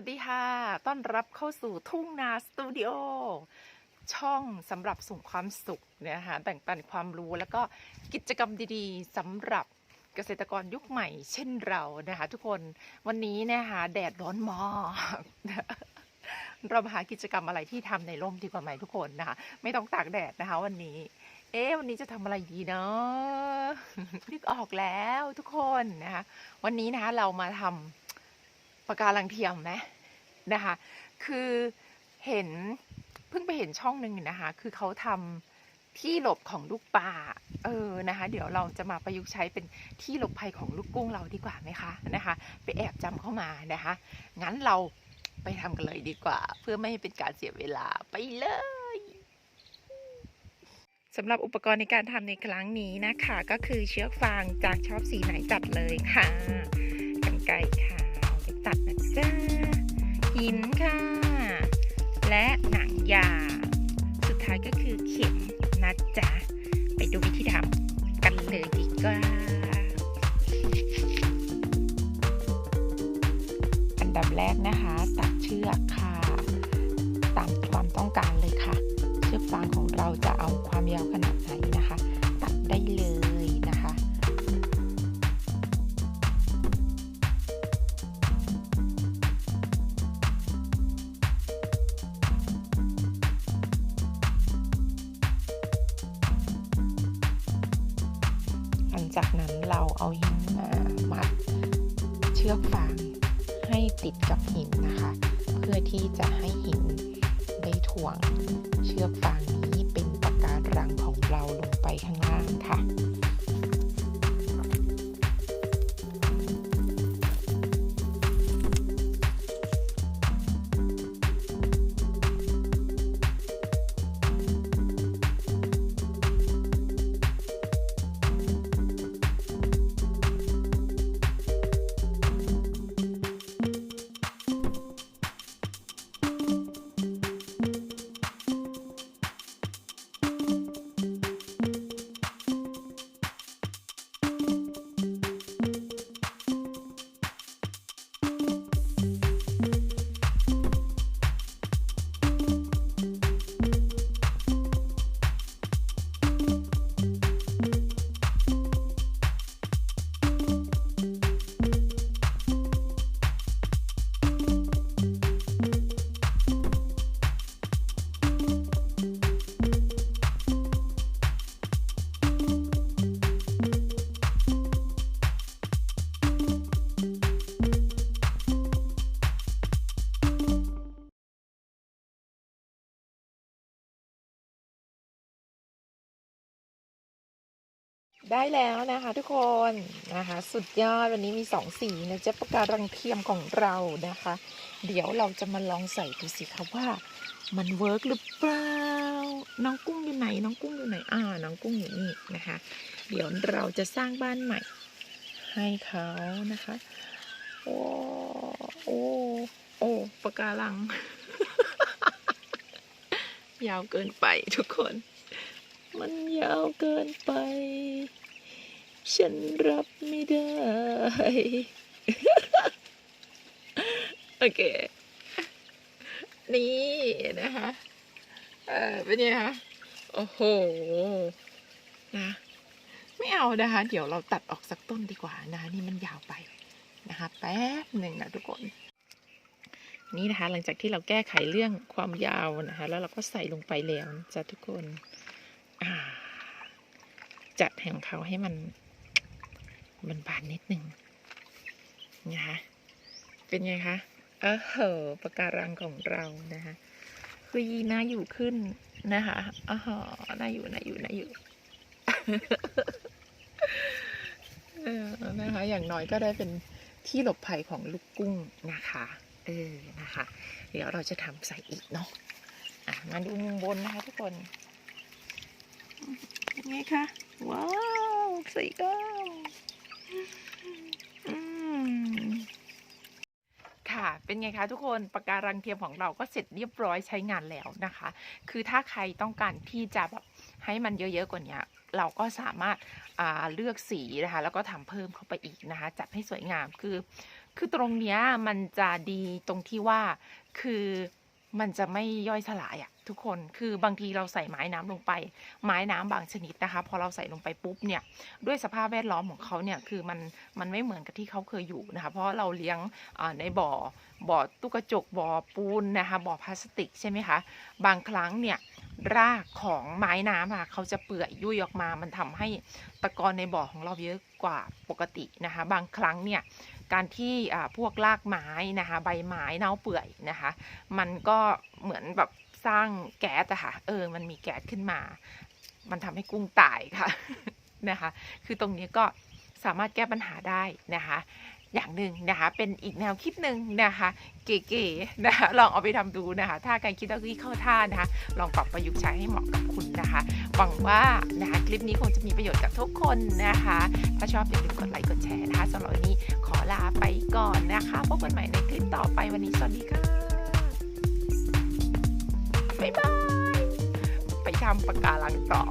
วัสดีค่ะ ต้อนรับเข้าสู่ทุ่งนาสตูดิโอ ช่องสำหรับส่งความสุขนะคะแบ่งปันความรู้แล้วก็กิจกรรมดีๆสำหรับเกษตรกรยุคใหม่ เช่นเรานะคะทุกคน วันนี้นะคะแดดร้อนมากเรามาหากิจกรรมอะไรที่ทำในร่มดีกว่าไหมทุกคนนะคะ ไม่ต้องตากแดดนะคะ วันนี้ เอ๊วันนี้จะทำอะไรดีเนาะนึกออกแล้วทุกคนนะคะ วันนี้นะคะเรามาทำ ปะการังเทียมไหมนะคะ คือเห็นเพิ่งไปเห็นช่องหนึ่งนะคะ คือเขาทำที่หลบของลูกปลาเออนะคะ เดี๋ยวเราจะมาประยุกต์ใช้เป็นที่หลบภัยของลูกกุ้งเราดีกว่าไหมคะนะคะ ไปแอบจำเข้ามานะคะ งั้นเราไปทำกันเลยดีกว่า เพื่อไม่ให้เป็นการเสียเวลาไปเลยสำหรับอุปกรณ์ในการทำในครั้งนี้นะคะ ก็คือเชือกฟางจากชอบสีไหนจัดเลยค่ะกันไกรค่ะ เอาไปตัดนะจ๊ะหินค่ะ และหนังยางสุดท้ายก็คือเข็มนะจ๊ะ ไปดูวิธีทำกันเลยดีกว่า อันดับแรกนะคะ ตัดเชือกค่ะ ตามความต้องการเลยค่ะ เชือกฟางของเราจะเอา จากนั้นเราเอาหินมามัดเชือกฟางให้ติดกับหินนะคะ เพื่อที่จะให้หินได้ถ่วงเชือกฟางนี้เป็นปะการังของเราลงไปข้างล่างค่ะ ได้แล้วนะคะทุกคนนะคะ สุดยอดวันนี้มีสองสีนะจ๊ะปะการังเทียมของเรานะคะ เดี๋ยวเราจะมาลองใส่ดูสิคะว่า มันเวิร์กหรือเปล่าน้องกุ้งอยู่ไหน น้องกุ้งอยู่ไหนอ่าน้องกุ้งอยู่นี่นะคะ เดี๋ยวเราจะสร้างบ้านใหม่ ให้เขานะคะ โอ้โอ้โอ้ปะการัง ยาวเกินไปทุกคน มันยาวเกินไป ฉันรับไม่ได้ โอเค นี่นะคะ เออเป็นไงคะ โอ้โห นะ ไม่เอานะคะ เดี๋ยวเราตัดออกสักต้นดีกว่านะคะนี่มันยาวไปนะคะ แป๊บหนึ่งนะทุกคนนี่นะคะหลังจากที่เราแก้ไขเรื่องความยาวนะคะ แล้วเราก็ใส่ลงไปแล้วจ้ะทุกคน จัดแห่งเขาให้มันมันบานนิดหนึ่งนะคะเป็นไงคะเออเหอปะการังของเรานะคะคือยีน่าอยู่ขึ้นนะคะอ๋อน่าอยู่น่าอยู่น่าอยู่นะคะ อย่างน้อยก็ได้เป็นที่หลบภัยของลูกกุ้งนะคะ เออ นะคะ เดี๋ยวเราจะทำใส่อีกเนาะ อะ มาดูมุมบนนะคะทุกคนเป็นไงคะ ว้าวสวยงามค่ะเป็นไงคะทุกคนปะการังเทียมของเราก็เสร็จเรียบร้อยใช้งานแล้วนะคะ คือถ้าใครต้องการที่จะแบบให้มันเยอะๆกว่านี้เราก็สามารถาเลือกสีนะคะแล้วก็ทำเพิ่มเข้าไปอีกนะคะ จัดให้สวยงามคือ คือตรงเนี้ยมันจะดีตรงที่ว่าคือมันจะไม่ย่อยสลายอะ ทุกคนคือบางทีเราใส่ไม้น้ำลงไป ไม้น้ำบางชนิดนะคะ พอเราใส่ลงไปปุ๊บเนี่ยด้วยสภาพแวดล้อมของเขาเนี่ยคือมันมันไม่เหมือนกับที่เขาเคยอยู่นะคะ เพราะเราเลี้ยงในบ่อบ่อตู้กระจกบ่อปูนนะคะบ่อพลาสติกใช่ไหมคะบางครั้งเนี่ยรากของไม้น้ำอะเขาจะเปื่อยยุ่ยออกมา มันทำให้ตะกอนในบ่อของเราเยอะกว่าปกตินะคะ บางครั้งเนี่ยการที่พวกรากไม้นะคะ ใบไม้เน่าเปื่อยนะคะ มันก็เหมือนแบบ สร้างแก๊สอะค่ะ เออ มันมีแก๊สขึ้นมา มันทำให้กุ้งตายค่ะนะคะ คือตรงนี้ก็สามารถแก้ปัญหาได้นะคะ อย่างหนึ่งนะคะ เป็นอีกแนวคิดหนึ่งนะคะ เก๋ๆนะคะ ลองเอาไปทำดูนะคะ ถ้าการคิดว่าเข้าท่านะคะ ลองปรับประยุกต์ใช้ให้เหมาะกับคุณนะคะ หวังว่านะคะคลิปนี้คงจะมีประโยชน์กับทุกคนนะคะ ถ้าชอบอย่าลืมกดไลค์กดแชร์นะคะสำหรับวันนี้ขอลาไปก่อนนะคะ พบกันใหม่ในคลิปต่อไปวันนี้สวัสดีค่ะ บ๊ายบาย ไปทำปากการังต่อ